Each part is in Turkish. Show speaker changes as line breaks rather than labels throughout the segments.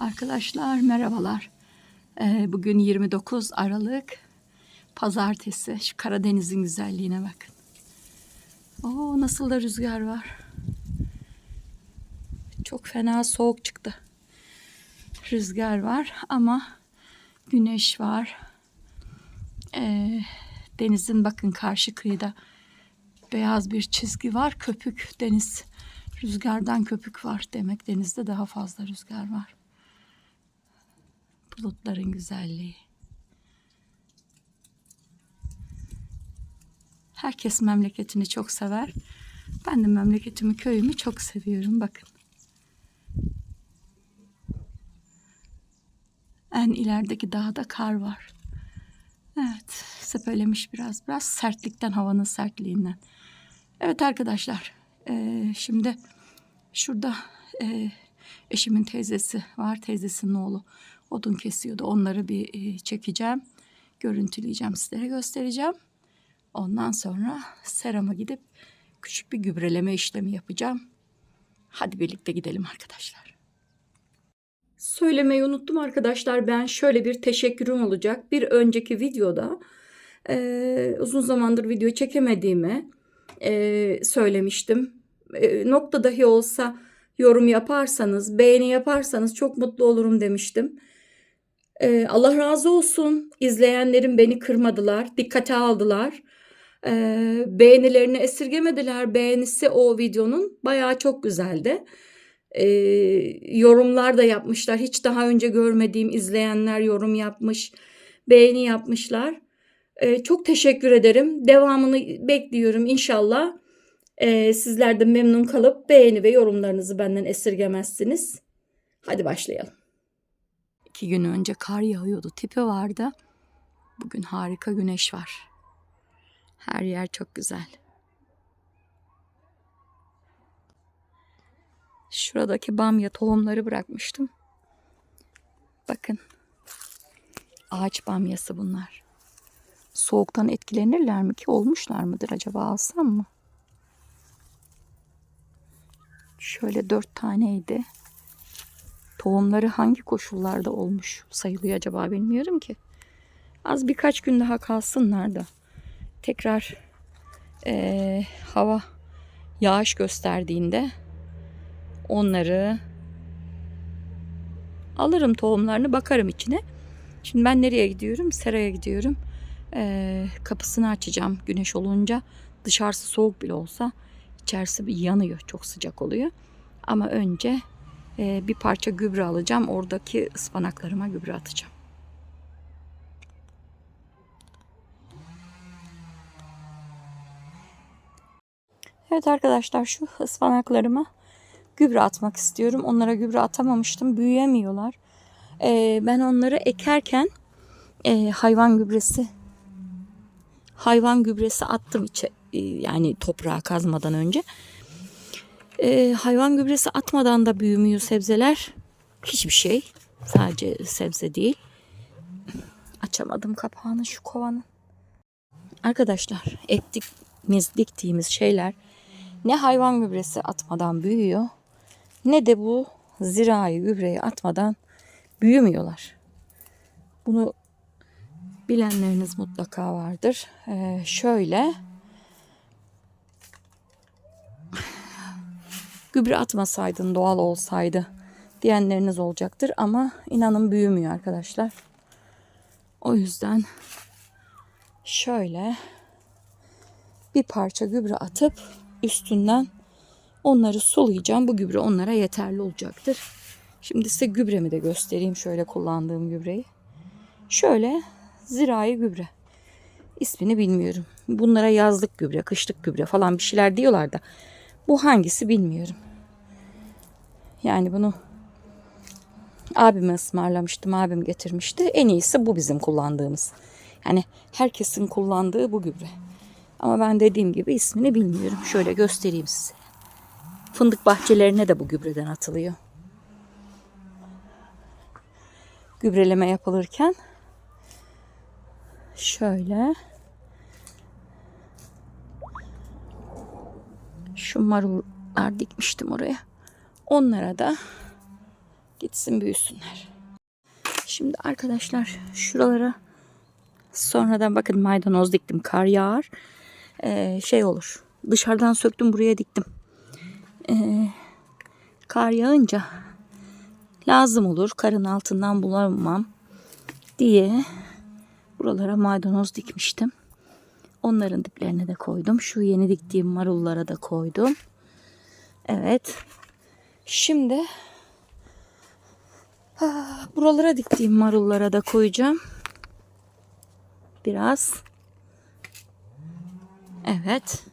Arkadaşlar merhabalar. Ee, bugün 29 Aralık Pazartesi. Şu Karadeniz'in güzelliğine bakın. Oo nasıl da rüzgar var. Çok fena soğuk çıktı. Rüzgar var ama güneş var. Ee, denizin bakın karşı kıyıda beyaz bir çizgi var. Köpük deniz rüzgardan köpük var demek. Denizde daha fazla rüzgar var. Bulutların güzelliği. Herkes memleketini çok sever. Ben de memleketimi, köyümü çok seviyorum. Bakın. En ilerideki dağda kar var. Evet, sepelemiş biraz. Biraz sertlikten, havanın sertliğinden. Evet arkadaşlar, eee, şimdi şurada eee, eşimin teyzesi var, teyzesinin oğlu odun kesiyordu. Onları bir eee, çekeceğim, görüntüleyeceğim, sizlere göstereceğim. Ondan sonra serama gidip küçük bir gübreleme işlemi yapacağım. Hadi birlikte gidelim arkadaşlar. Söylemeyi unuttum arkadaşlar. Ben şöyle bir teşekkürüm olacak. Bir önceki videoda eee, uzun zamandır video çekemediğimi eee, söylemiştim. Eee, nokta dahi olsa yorum yaparsanız, beğeni yaparsanız çok mutlu olurum demiştim. Eee, Allah razı olsun. İzleyenlerim beni kırmadılar, dikkate aldılar. Eee, beğenilerini esirgemediler. Beğenisi o videonun bayağı çok güzeldi. Eee, yorumlar da yapmışlar. Hiç daha önce görmediğim izleyenler yorum yapmış, beğeni yapmışlar. Eee, çok teşekkür ederim. Devamını bekliyorum inşallah. Eee, sizler de memnun kalıp beğeni ve yorumlarınızı benden esirgemezsiniz. Hadi başlayalım. İki gün önce kar yağıyordu. Tipi vardı. Bugün harika güneş var. Her yer çok güzel. Şuradaki bamya tohumları bırakmıştım. Bakın. Ağaç bamyası bunlar. Soğuktan etkilenirler mi ki? Olmuşlar mıdır acaba alsam mı? Şöyle dört taneydi. Tohumları hangi koşullarda olmuş sayılıyor acaba bilmiyorum ki. Az birkaç gün daha kalsınlar da tekrar eee, hava yağış gösterdiğinde onları alırım tohumlarını bakarım içine. Şimdi ben nereye gidiyorum? Seraya gidiyorum. Eee, kapısını açacağım güneş olunca. Dışarısı soğuk bile olsa içerisi bir yanıyor. Çok sıcak oluyor. Ama önce bir parça gübre alacağım. Oradaki ıspanaklarıma gübre atacağım. Evet arkadaşlar şu ıspanaklarıma gübre atmak istiyorum. Onlara gübre atamamıştım. Büyüyemiyorlar. Ee, ben onları ekerken e, hayvan gübresi hayvan gübresi attım içe e, yani toprağa kazmadan önce. Ee, hayvan gübresi atmadan da büyümüyor sebzeler. Hiçbir şey. Sadece sebze değil. Açamadım kapağını şu kovanın. Arkadaşlar ektiğimiz diktiğimiz şeyler ne hayvan gübresi atmadan büyüyor ne de bu zirai gübreyi atmadan büyümüyorlar. Bunu bilenleriniz mutlaka vardır. Ee, şöyle gübre atmasaydın doğal olsaydı diyenleriniz olacaktır ama inanın büyümüyor arkadaşlar. O yüzden şöyle bir parça gübre atıp üstünden onları sulayacağım. Bu gübre onlara yeterli olacaktır. Şimdi size gübremi de göstereyim şöyle kullandığım gübreyi. Şöyle zirai gübre. İsmini bilmiyorum. Bunlara yazlık gübre, kışlık gübre falan bir şeyler diyorlar da bu hangisi bilmiyorum. Yani bunu abime ısmarlamıştım. Abim getirmişti. En iyisi bu bizim kullandığımız. Yani herkesin kullandığı bu gübre. Ama ben dediğim gibi ismini bilmiyorum. Şöyle göstereyim size. Fındık bahçelerine de bu gübreden atılıyor. Gübreleme yapılırken şöyle şu marullar dikmiştim oraya. Onlara da Gitsin büyüsünler. Şimdi arkadaşlar şuralara sonradan bakın maydanoz diktim. Kar yağar. Ee, şey olur. Dışarıdan söktüm buraya diktim. Ee, kar yağınca lazım olur. Karın altından bulamam diye buralara maydanoz dikmiştim. Onların diplerine de koydum. Şu yeni diktiğim marullara da koydum. Evet. Şimdi ah, buralara diktiğim marullara da koyacağım. Biraz. Evet.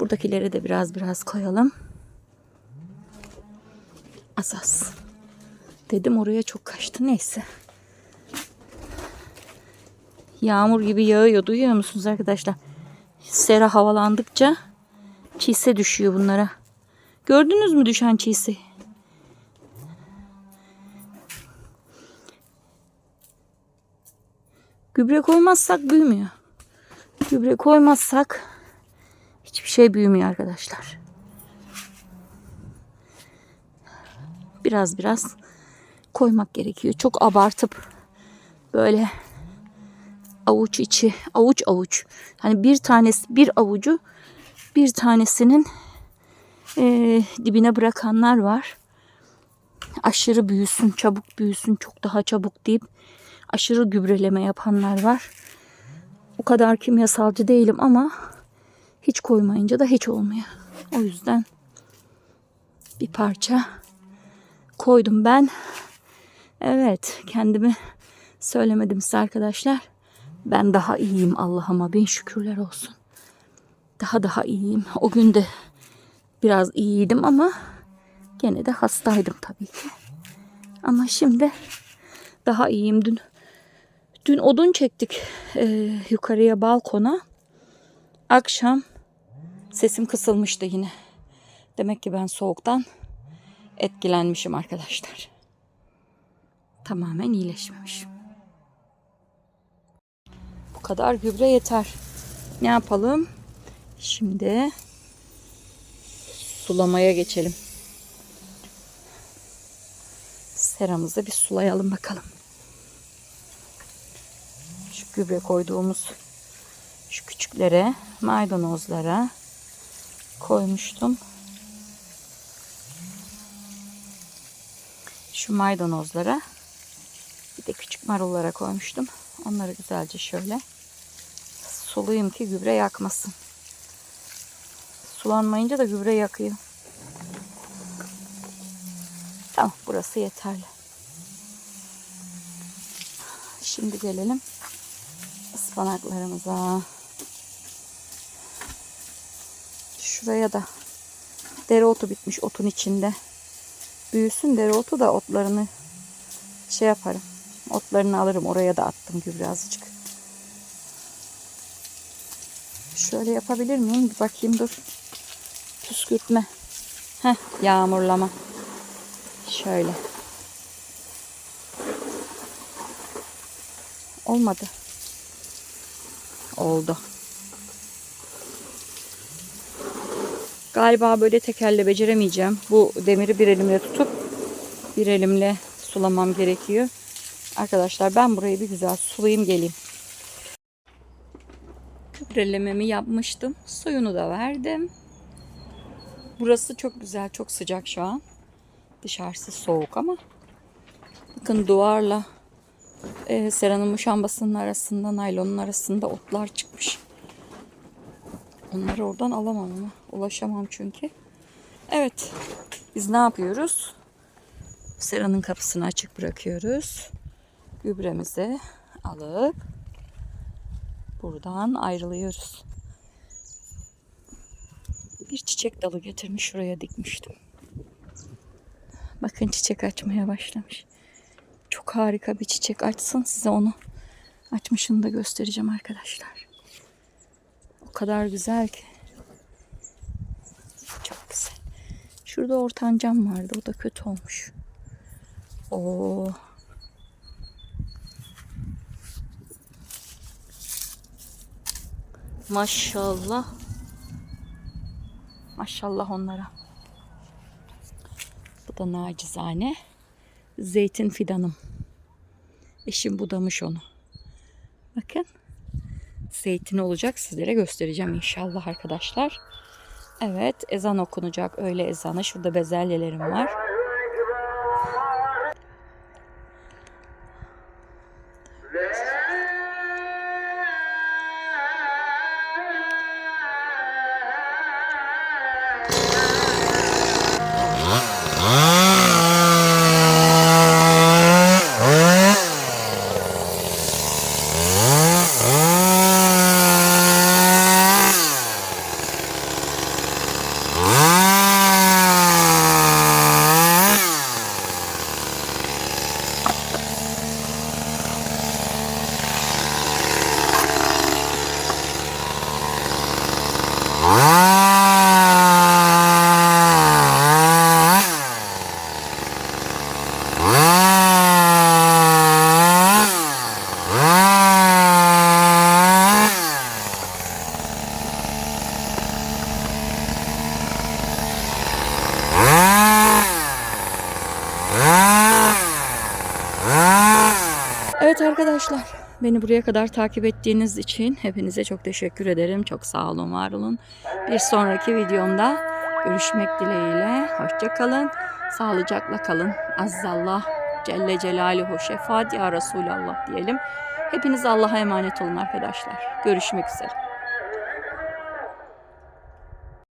Buradakileri de biraz biraz koyalım. Asas. Dedim oraya çok kaçtı. Neyse. Yağmur gibi yağıyor. Duyuyor musunuz arkadaşlar? Sera havalandıkça çise düşüyor bunlara. Gördünüz mü düşen çisi? Gübre koymazsak büyümüyor. Gübre koymazsak hiçbir şey büyümüyor arkadaşlar. Biraz biraz koymak gerekiyor. Çok abartıp böyle avuç içi, avuç avuç. Hani bir tanesi, bir avucu bir tanesinin eee, dibine bırakanlar var. Aşırı büyüsün, çabuk büyüsün, çok daha çabuk deyip aşırı gübreleme yapanlar var. O kadar kimyasalcı değilim ama hiç koymayınca da hiç olmuyor. O yüzden bir parça koydum ben. Evet, kendimi söylemedim size arkadaşlar. Ben daha iyiyim Allah'ıma bin şükürler olsun. Daha daha iyiyim. O gün de biraz iyiydim ama gene de hastaydım tabii ki. Ama şimdi daha iyiyim. Dün dün odun çektik eee, yukarıya balkona. Akşam sesim kısılmıştı yine. Demek ki ben soğuktan etkilenmişim arkadaşlar. Tamamen iyileşmemişim. Bu kadar gübre yeter. Ne yapalım? Şimdi sulamaya geçelim. Seramızı bir sulayalım bakalım. Şu gübre koyduğumuz şu küçüklere, maydanozlara koymuştum. Şu maydanozlara bir de küçük marullara koymuştum. Onları güzelce şöyle sulayayım ki gübre yakmasın. Sulanmayınca da gübre yakıyor. Tamam burası yeterli. Şimdi gelelim ıspanaklarımıza. Şuraya da dereotu bitmiş otun içinde. Büyüsün dereotu da otlarını şey yaparım. Otlarını alırım. Oraya da attım gübre azıcık. Şöyle yapabilir miyim? Bir bakayım dur. Püskürtme. Heh, yağmurlama. Şöyle. Olmadı. Oldu. Galiba böyle tek elle beceremeyeceğim. Bu demiri bir elimle tutup bir elimle sulamam gerekiyor. Arkadaşlar ben burayı bir güzel sulayayım geleyim. Gübrelememi yapmıştım. Suyunu da verdim. Burası çok güzel, çok sıcak şu an. Dışarısı soğuk ama. Bakın duvarla e, seranın muşambasının arasında, naylonun arasında otlar çıkmış. Onları oradan alamam ama. Ulaşamam çünkü. Evet. Biz ne yapıyoruz? Seranın kapısını açık bırakıyoruz. Gübremizi alıp buradan ayrılıyoruz. Bir çiçek dalı getirmiş şuraya dikmiştim. Bakın çiçek açmaya başlamış. Çok harika bir çiçek açsın size onu açmışını da göstereceğim arkadaşlar. O kadar güzel ki. Çok güzel. Şurada ortancam vardı. O da kötü olmuş. Oo. Maşallah. Maşallah onlara. Bu da nacizane zeytin fidanım. Eşim budamış onu. Bakın. Zeytin olacak sizlere göstereceğim inşallah arkadaşlar. Evet ezan okunacak öğle ezanı. Şurada bezelyelerim var. Evet arkadaşlar, beni buraya kadar takip ettiğiniz için hepinize çok teşekkür ederim. Çok sağ olun, var olun. Bir sonraki videomda görüşmek dileğiyle. Hoşça kalın, sağlıcakla kalın. Azzallah Celle Celaluhu şefaat ya Resulallah diyelim. Hepiniz Allah'a emanet olun arkadaşlar. Görüşmek üzere.